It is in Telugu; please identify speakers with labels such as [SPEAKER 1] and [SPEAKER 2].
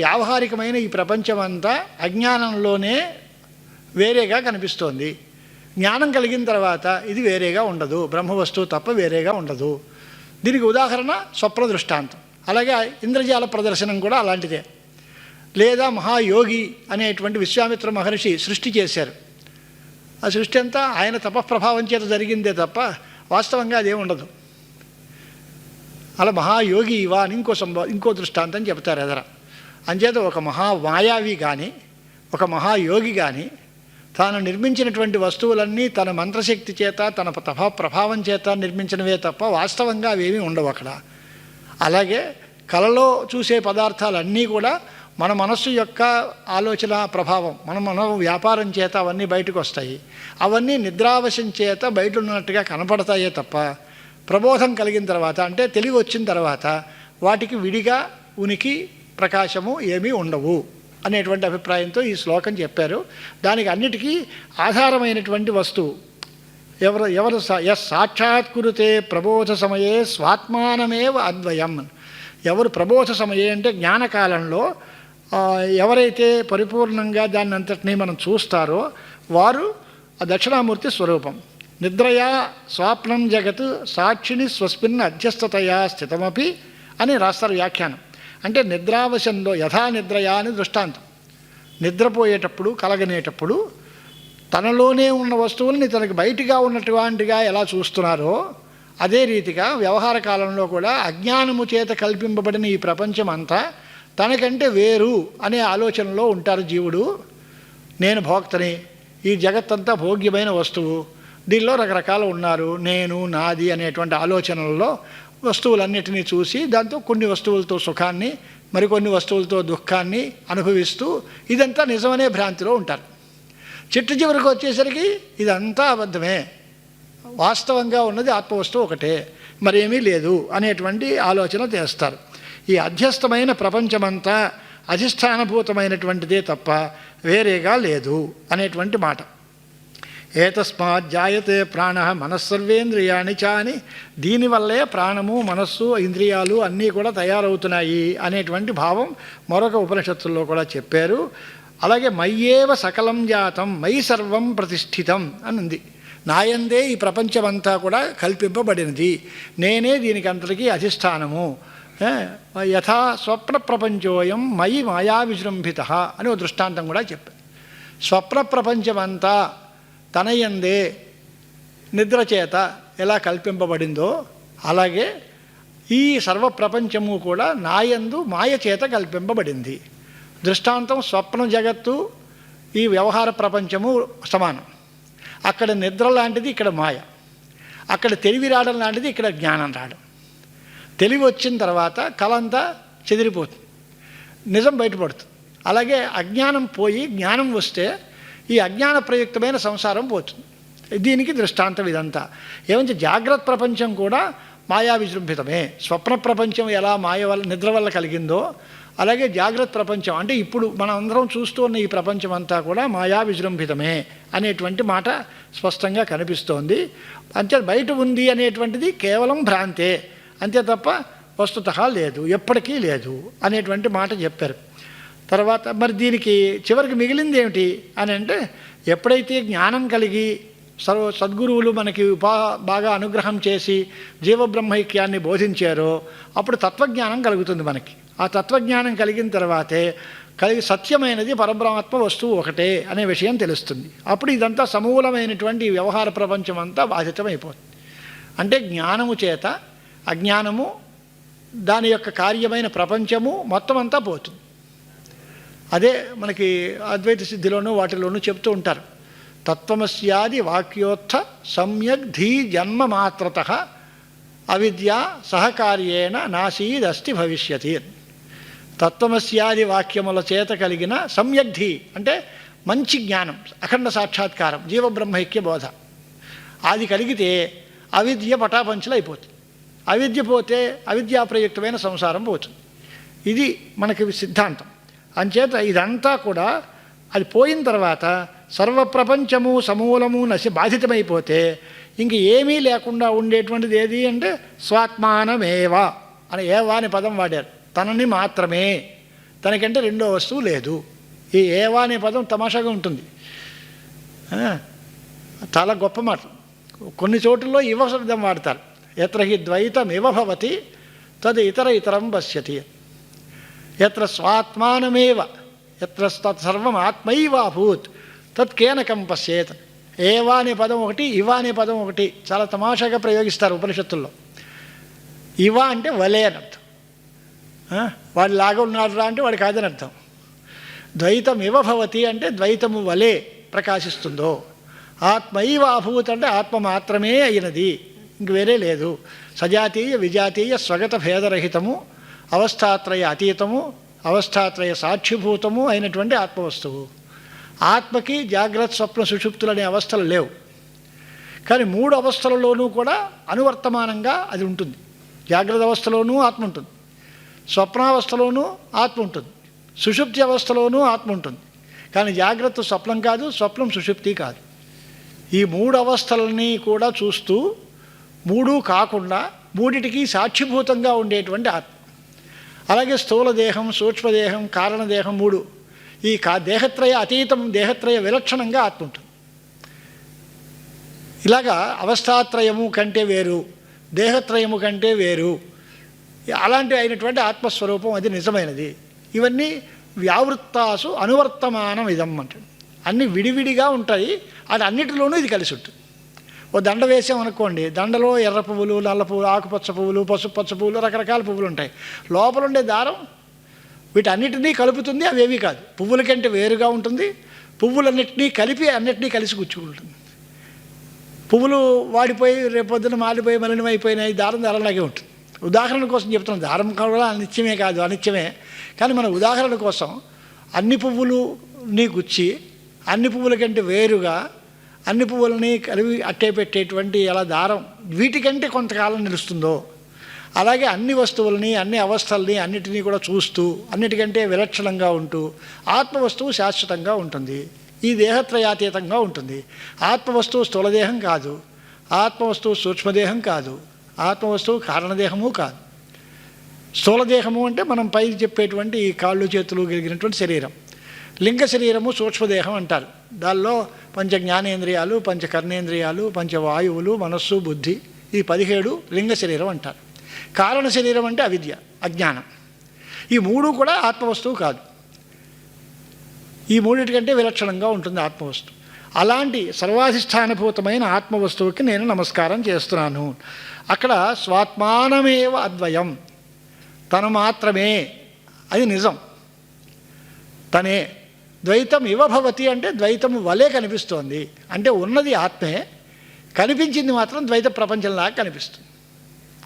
[SPEAKER 1] వ్యావహారికమైన ఈ ప్రపంచం అంతా అజ్ఞానంలోనే వేరేగా కనిపిస్తోంది. జ్ఞానం కలిగిన తర్వాత ఇది వేరేగా ఉండదు. బ్రహ్మవస్తువు తప్ప వేరేగా ఉండదు. దీనికి ఉదాహరణ స్వప్న దృష్టాంతం అలాగే ఇంద్రజాల ప్రదర్శనం కూడా అలాంటిదే. లేదా మహాయోగి అనేటువంటి విశ్వామిత్ర మహర్షి సృష్టి చేశారు. ఆ సృష్టి అంతా ఆయన తపఃప్రభావం చేత జరిగిందే తప్ప వాస్తవంగా అదేం ఉండదు. అలా మహాయోగి ఇవా అని ఇంకో సంభవ ఇంకో దృష్టాంతం చెప్తారు ఎదర. అంచేత ఒక మహామాయావి కానీ ఒక మహాయోగి కానీ తాను నిర్మించినటువంటి వస్తువులన్నీ తన మంత్రశక్తి చేత తన తపా ప్రభావం చేత నిర్మించినవే తప్ప వాస్తవంగా అవేమీ ఉండవు అక్కడ. అలాగే కళలో చూసే పదార్థాలన్నీ కూడా మన మనస్సు యొక్క ఆలోచన ప్రభావం మన మన వ్యాపారం చేత అవన్నీ బయటకు వస్తాయి. అవన్నీ నిద్రావశం చేత బయట ఉన్నట్టుగా కనపడతాయే తప్ప ప్రబోధం కలిగిన తర్వాత అంటే తెలివి వచ్చిన తర్వాత వాటికి విడిగా ఉనికి ప్రకాశము ఏమీ ఉండవు అనేటువంటి అభిప్రాయంతో ఈ శ్లోకం చెప్పారు. దానికి అన్నిటికీ ఆధారమైనటువంటి వస్తువు. ఎవరు ఎవరు ఎస్ యస్ సాక్షాత్కురుతే ప్రబోధ సమయే స్వాత్మానమేవ అద్వయం. ఎవరు ప్రబోధ సమయే అంటే జ్ఞానకాలంలో ఎవరైతే పరిపూర్ణంగా దాన్ని అంతటినీ మనం చూస్తారో వారు ఆ దక్షిణామూర్తి స్వరూపం. నిద్రయా స్వాప్నం జగత్ సాక్షిని స్వస్మిన్ అధ్యస్థతయా స్థితమపి అని రాస్తారు వ్యాఖ్యానం. అంటే నిద్రావశంలో యథా నిద్రయా అని దృష్టాంతం. నిద్రపోయేటప్పుడు కలగనేటప్పుడు తనలోనే ఉన్న వస్తువుల్ని తనకి బయటగా ఉన్నటువంటిగా ఎలా చూస్తున్నారో అదే రీతిగా వ్యవహార కాలంలో కూడా అజ్ఞానము చేత కల్పింపబడిన ఈ ప్రపంచం అంతా తనకంటే వేరు అనే ఆలోచనలో ఉంటారు జీవుడు. నేను భోక్తని ఈ జగత్తంతా భోగ్యమైన వస్తువు దీనిలో రకరకాలు ఉన్నారు నేను నాది అనేటువంటి ఆలోచనలలో వస్తువులన్నిటినీ చూసి దాంతో కొన్ని వస్తువులతో సుఖాన్ని మరికొన్ని వస్తువులతో దుఃఖాన్ని అనుభవిస్తూ ఇదంతా నిజమనే భ్రాంతిలో ఉంటారు. చిట్టు చివరికి వచ్చేసరికి ఇదంతా అబద్ధమే. వాస్తవంగా ఉన్నది ఆత్మవస్తువు ఒకటే. మరేమీ లేదు అనేటువంటి ఆలోచన చేస్తారు. ఈ అధ్యస్థమైన ప్రపంచమంతా అధిష్టానభూతమైనటువంటిదే తప్ప వేరేగా లేదు అనేటువంటి మాట. ఏతస్మాత్ జాయతే ప్రాణ మనస్సర్వేంద్రియాణి చాని. దీనివల్లే ప్రాణము మనస్సు ఇంద్రియాలు అన్నీ కూడా తయారవుతున్నాయి అనేటువంటి భావం మరొక ఉపనిషత్తుల్లో కూడా చెప్పారు. అలాగే మయ్యేవ సకలం జాతం మై సర్వం ప్రతిష్ఠితం అని నాయందే ఈ ప్రపంచమంతా కూడా కల్పింపబడినది. నేనే దీనికి అంతటికీ అధిష్టానము. యథా స్వప్న ప్రపంచోయం మయి మాయా విజృంభిత అని ఓ దృష్టాంతం కూడా చెప్పారు. స్వప్న ప్రపంచమంతా తనయందే నిద్ర చేత ఎలా కల్పింపబడిందో అలాగే ఈ సర్వ ప్రపంచము కూడా నాయందు మాయ చేత కల్పింపబడింది. దృష్టాంతం స్వప్న జగత్తు ఈ వ్యవహార ప్రపంచము సమానం. అక్కడ నిద్ర లాంటిది ఇక్కడ మాయ. అక్కడ తెలివి రావడం లాంటిది ఇక్కడ జ్ఞానం రావడం. తెలివి వచ్చిన తర్వాత కలంతా చెదిరిపోతుంది. నిజం బయటపడుతుంది. అలాగే అజ్ఞానం పోయి జ్ఞానం వస్తే ఈ అజ్ఞాన ప్రయుక్తమైన సంసారం పోతుంది. దీనికి దృష్టాంతం ఇదంతా. ఏమంటే జాగ్రత్త ప్రపంచం కూడా మాయా విజృంభితమే. స్వప్న ప్రపంచం ఎలా మాయ వల్ల నిద్ర వల్ల కలిగిందో అలాగే జాగ్రత్త ప్రపంచం. అంటే ఇప్పుడు మనం అందరం చూస్తూ ఉన్న ఈ ప్రపంచం అంతా కూడా మాయా విజృంభితమే అనేటువంటి మాట స్పష్టంగా కనిపిస్తోంది. అంతే బయట ఉంది అనేటువంటిది కేవలం భ్రాంతే. అంతే తప్ప వస్తుత లేదు ఎప్పటికీ లేదు అనేటువంటి మాట చెప్పారు. తర్వాత మరి దీనికి చివరికి మిగిలింది ఏమిటి అని అంటే ఎప్పుడైతే జ్ఞానం కలిగి సర్వ సద్గురువులు మనకి ఉపా బాగా అనుగ్రహం చేసి జీవబ్రహ్మైక్యాన్ని బోధించారో అప్పుడు తత్వజ్ఞానం కలుగుతుంది మనకి. ఆ తత్వజ్ఞానం కలిగిన తర్వాతే కలిగి సత్యమైనది పరబ్రహ్మాత్మ వస్తువు ఒకటే అనే విషయం తెలుస్తుంది. అప్పుడు ఇదంతా సమూలమైనటువంటి వ్యవహార ప్రపంచం అంతా బాధితమైపోతుంది. అంటే జ్ఞానము చేత అజ్ఞానము దాని యొక్క కార్యమైన ప్రపంచము మొత్తం అంతా పోతుంది. అదే మనకి అద్వైత సిద్ధిలోనూ వాటిలోనూ చెప్తూ ఉంటారు. తత్వమస్యాది వాక్యోత్థ సమ్యక్ ధీ జన్మ మాత్రత అవిద్య సహకార్యేణ నాసీదస్తి భవిష్యతి. తత్వమస్యాది వాక్యముల చేత కలిగిన సమ్యగ్ధి అంటే మంచి జ్ఞానం అఖండ సాక్షాత్కారం జీవబ్రహ్మైక్య బోధ. అది కలిగితే అవిద్య పటాపంచలు అయిపోతుంది అవిద్య పోతే అవిద్యాప్రయుక్తమైన సంసారం పోతుంది. ఇది మనకి సిద్ధాంతం. అంచేత ఇదంతా కూడా అది పోయిన తర్వాత సర్వప్రపంచము సమూలము నశి బాధితమైపోతే ఇంక ఏమీ లేకుండా ఉండేటువంటిది ఏది అంటే స్వాత్మానమేవా అని ఏవా అనే పదం వాడారు. తనని మాత్రమే. తనకంటే రెండో వస్తువు లేదు. ఈ ఏవా అనే పదం తమాషాగా ఉంటుంది. చాలా గొప్ప మాట. కొన్ని చోట్లలో ఇవ శబ్దం వాడతారు. ఎత్ర హి ద్వైతం ఇవ భవతి ఇతర ఇతరం పశ్యతి. ఎత్ర స్వాత్మానమేవ ఎత్ర తత్సర్వం ఆత్మైవాభూత్ తత్ కేనకం పశ్యేత్. ఏవా అనే పదం ఒకటి ఇవా అనే పదం ఒకటి చాలా తమాషాగా ప్రయోగిస్తారు ఉపనిషత్తుల్లో. ఇవ అంటే వలే అని అర్థం. వాడు లాగా ఉన్నాడు రా అంటే వాడు కాదని అర్థం. ద్వైతం ఇవ భవతి అంటే ద్వైతము వలే ప్రకాశిస్తుందో. ఆత్మైవ అభూత్ అంటే ఆత్మ మాత్రమే అయినది. ఇంక వేరే లేదు. సజాతీయ విజాతీయ స్వగత భేదరహితము అవస్థాత్రయ అతీతము అవస్థాత్రయ సాక్షిభూతము అయినటువంటి ఆత్మవస్తువు. ఆత్మకి జాగ్రత్త స్వప్న సుషుప్తులు అనే అవస్థలు లేవు. కానీ మూడు అవస్థలలోనూ కూడా అనువర్తమానంగా అది ఉంటుంది. జాగ్రత్త అవస్థలోనూ ఆత్మ ఉంటుంది. స్వప్నావస్థలోనూ ఆత్మ ఉంటుంది. సుషుప్తి అవస్థలోనూ ఆత్మ ఉంటుంది. కానీ జాగ్రత్త స్వప్నం కాదు స్వప్నం సుషుప్తి కాదు. ఈ మూడు అవస్థలని కూడా చూస్తూ మూడు కాకుండా మూడిటికి సాక్షిభూతంగా ఉండేటువంటి ఆత్మ. అలాగే స్థూల దేహం సూక్ష్మదేహం కారణదేహం మూడు. ఈ కా దేహత్రయ అతీతం దేహత్రయ విలక్షణంగా ఆత్మ ఉంటుంది. ఇలాగా అవస్థాత్రయము కంటే వేరు దేహత్రయము కంటే వేరు అలాంటి అయినటువంటి ఆత్మస్వరూపం అది నిజమైనది. ఇవన్నీ వ్యావృత్తాసు అనువర్తమానం ఇదం అంటాడు అన్ని విడివిడిగా ఉంటాయి అది అన్నిటిలోనూ ఇది కలిసి ఉంటుంది. ఓ దండ వేసామనుకోండి దండలో ఎర్ర పువ్వులు నల్ల పువ్వులు ఆకుపచ్చ పువ్వులు పసుపు పచ్చ పువ్వులు రకరకాల పువ్వులు ఉంటాయి లోపల ఉండే దారం వీటన్నిటినీ కలుపుతుంది అవేవి కాదు. పువ్వుల కంటే వేరుగా ఉంటుంది పువ్వులన్నిటినీ కలిపి అన్నిటినీ కలిసి గుచ్చుకుంటుంది. పువ్వులు వాడిపోయి రేపొద్దున మాడిపోయి మలినమైపోయినాయి దారం దారంలాగే ఉంటుంది. ఉదాహరణ కోసం చెప్తున్నాం దారం కూడా అనిత్యమే కాదు అనిత్యమే. కానీ మన ఉదాహరణ కోసం అన్ని పువ్వులుని గుచ్చి అన్ని పువ్వుల కంటే వేరుగా అన్ని పువ్వులని కలివి అట్టే పెట్టేటువంటి ఎలా దారం వీటికంటే కొంతకాలం నిలుస్తుందో అలాగే అన్ని వస్తువులని అన్ని అవస్థల్ని అన్నిటినీ కూడా చూస్తూ అన్నిటికంటే విలక్షణంగా ఉంటూ ఆత్మవస్తువు శాశ్వతంగా ఉంటుంది. ఈ దేహత్రయాతీతంగా ఉంటుంది. ఆత్మవస్తువు స్థూలదేహం కాదు. ఆత్మవస్తువు సూక్ష్మదేహం కాదు. ఆత్మవస్తువు కారణదేహము కాదు. స్థూలదేహము అంటే మనం పై చెప్పేటువంటి ఈ కాళ్ళు చేతులు కలిగినటువంటి శరీరం. లింగ శరీరము సూక్ష్మదేహం అంటారు. దానిలో పంచ జ్ఞానేంద్రియాలు పంచ కర్ణేంద్రియాలు పంచ వాయువులు మనస్సు బుద్ధి ఈ పదిహేడు లింగ శరీరం అంటారు. కారణ శరీరం అంటే అవిద్య అజ్ఞానం. ఈ మూడు కూడా ఆత్మవస్తువు కాదు. ఈ మూడింటికంటే విలక్షణంగా ఉంటుంది ఆత్మవస్తువు. అలాంటి సర్వాధిష్టానభూతమైన ఆత్మవస్తువుకి నేను నమస్కారం చేస్తున్నాను. అక్కడ స్వాత్మానమేవ అద్వయం. తను మాత్రమే. అది నిజం. తనే ద్వైతం ఇవ భవతి అంటే ద్వైతము వలే కనిపిస్తోంది. అంటే ఉన్నది ఆత్మే కనిపించింది మాత్రం ద్వైత ప్రపంచంలాగా కనిపిస్తుంది.